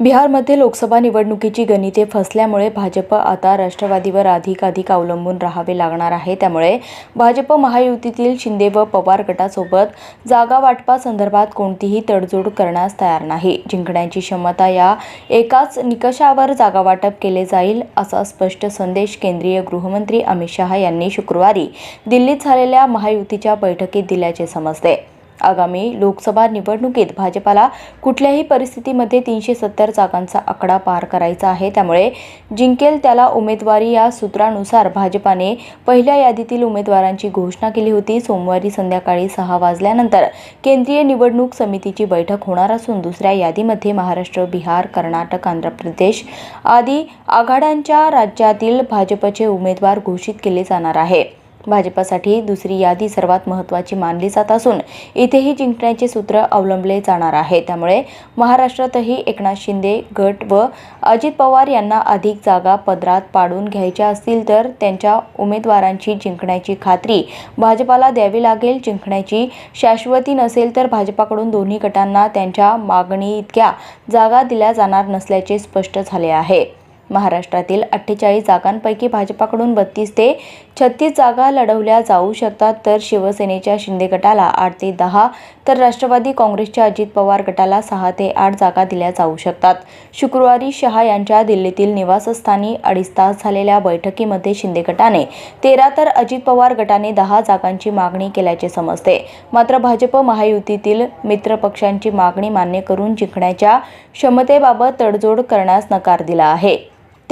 बिहारमध्ये लोकसभा निवडणुकीची गणिते फसल्यामुळे भाजप आता राष्ट्रवादीवर अधिकाधिक अवलंबून राहावे लागणार आहे. त्यामुळे भाजप महायुतीतील शिंदे व पवार गटासोबत जागा वाटपासंदर्भात कोणतीही तडजोड करण्यास तयार नाही. जिंकण्याची क्षमता या एकाच निकषावर जागा वाटप केले जाईल असा स्पष्ट संदेश केंद्रीय गृहमंत्री अमित शहा यांनी शुक्रवारी दिल्लीत झालेल्या महायुतीच्या बैठकीत दिल्याचे समजते. आगामी लोकसभा निवडणुकीत भाजपाला कुठल्याही परिस्थितीमध्ये तीनशे सत्तर जागांचा आकडा पार करायचा आहे. त्यामुळे जिंकेल त्याला उमेदवारी या सूत्रानुसार भाजपाने पहिल्या यादीतील उमेदवारांची घोषणा केली होती. सोमवारी संध्याकाळी सहा वाजल्यानंतर केंद्रीय निवडणूक समितीची बैठक होणार असून दुसऱ्या यादीमध्ये महाराष्ट्र बिहार कर्नाटक आंध्र प्रदेश आदी आघाड्यांच्या राज्यातील भाजपचे उमेदवार घोषित केले जाणार आहे. भाजपासाठी दुसरी यादी सर्वात महत्त्वाची मानली जात असून इथेही जिंकण्याचे सूत्र अवलंबले जाणार आहे. त्यामुळे महाराष्ट्रातही एकनाथ शिंदे गट व अजित पवार यांना अधिक जागा पदरात पाडून घ्यायच्या असतील तर त्यांच्या उमेदवारांची जिंकण्याची खात्री भाजपाला द्यावी लागेल. जिंकण्याची शाश्वती नसेल तर भाजपाकडून दोन्ही गटांना त्यांच्या मागणी इतक्या जागा दिल्या जाणार नसल्याचे स्पष्ट झाले आहे. महाराष्ट्रातील अठ्ठेचाळीस जागांपैकी भाजपाकडून बत्तीस ते छत्तीस जागा लढवल्या जाऊ शकतात. तर शिवसेनेच्या शिंदे गटाला आठ ते दहा तर राष्ट्रवादी काँग्रेसच्या अजित पवार गटाला सहा ते आठ जागा दिल्या जाऊ शकतात. शुक्रवारी शहा यांच्या दिल्लीतील निवासस्थानी अडीच तास झालेल्या बैठकीमध्ये शिंदे गटाने तेरा तर अजित पवार गटाने दहा जागांची मागणी केल्याचे समजते. मात्र भाजप महायुतीतील मित्रपक्षांची मागणी मान्य करून जिंकण्याच्या क्षमतेबाबत तडजोड करण्यास नकार दिला आहे.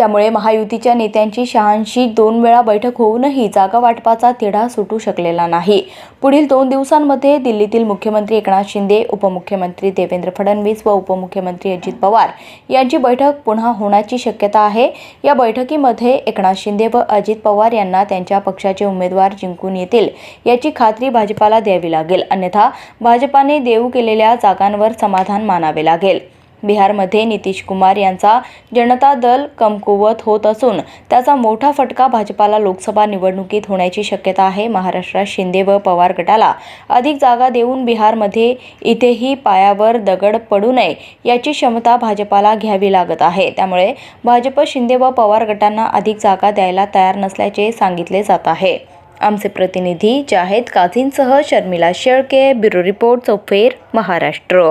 त्यामुळे महायुतीच्या नेत्यांची शहाऐंशी दोन वेळा बैठक होऊनही जागा वाटपाचा तिढा सुटू शकलेला नाही. पुढील दोन दिवसांमध्ये दिल्लीतील मुख्यमंत्री एकनाथ शिंदे उपमुख्यमंत्री देवेंद्र फडणवीस व उपमुख्यमंत्री अजित पवार यांची बैठक पुन्हा होण्याची शक्यता आहे. या बैठकीमध्ये एकनाथ शिंदे व अजित पवार यांना त्यांच्या पक्षाचे उमेदवार जिंकून येतील याची खात्री भाजपाला द्यावी लागेल. अन्यथा भाजपाने देऊ केलेल्या जागांवर समाधान मानावे लागेल. बिहारमध्ये नितीश कुमार यांचा जनता दल कमकुवत होत असून त्याचा मोठा फटका भाजपाला लोकसभा निवडणुकीत होण्याची शक्यता आहे. महाराष्ट्रात शिंदे व पवार गटाला अधिक जागा देऊन बिहारमध्ये इथेही पायावर दगड पडू नये याची क्षमता भाजपाला घ्यावी लागत आहे. त्यामुळे भाजप शिंदे व पवार गटांना अधिक जागा द्यायला तयार नसल्याचे सांगितले जात आहे. आमचे प्रतिनिधी जाहेद काझींसह शर्मिला शेळके ब्युरो रिपोर्ट चौफेर महाराष्ट्र.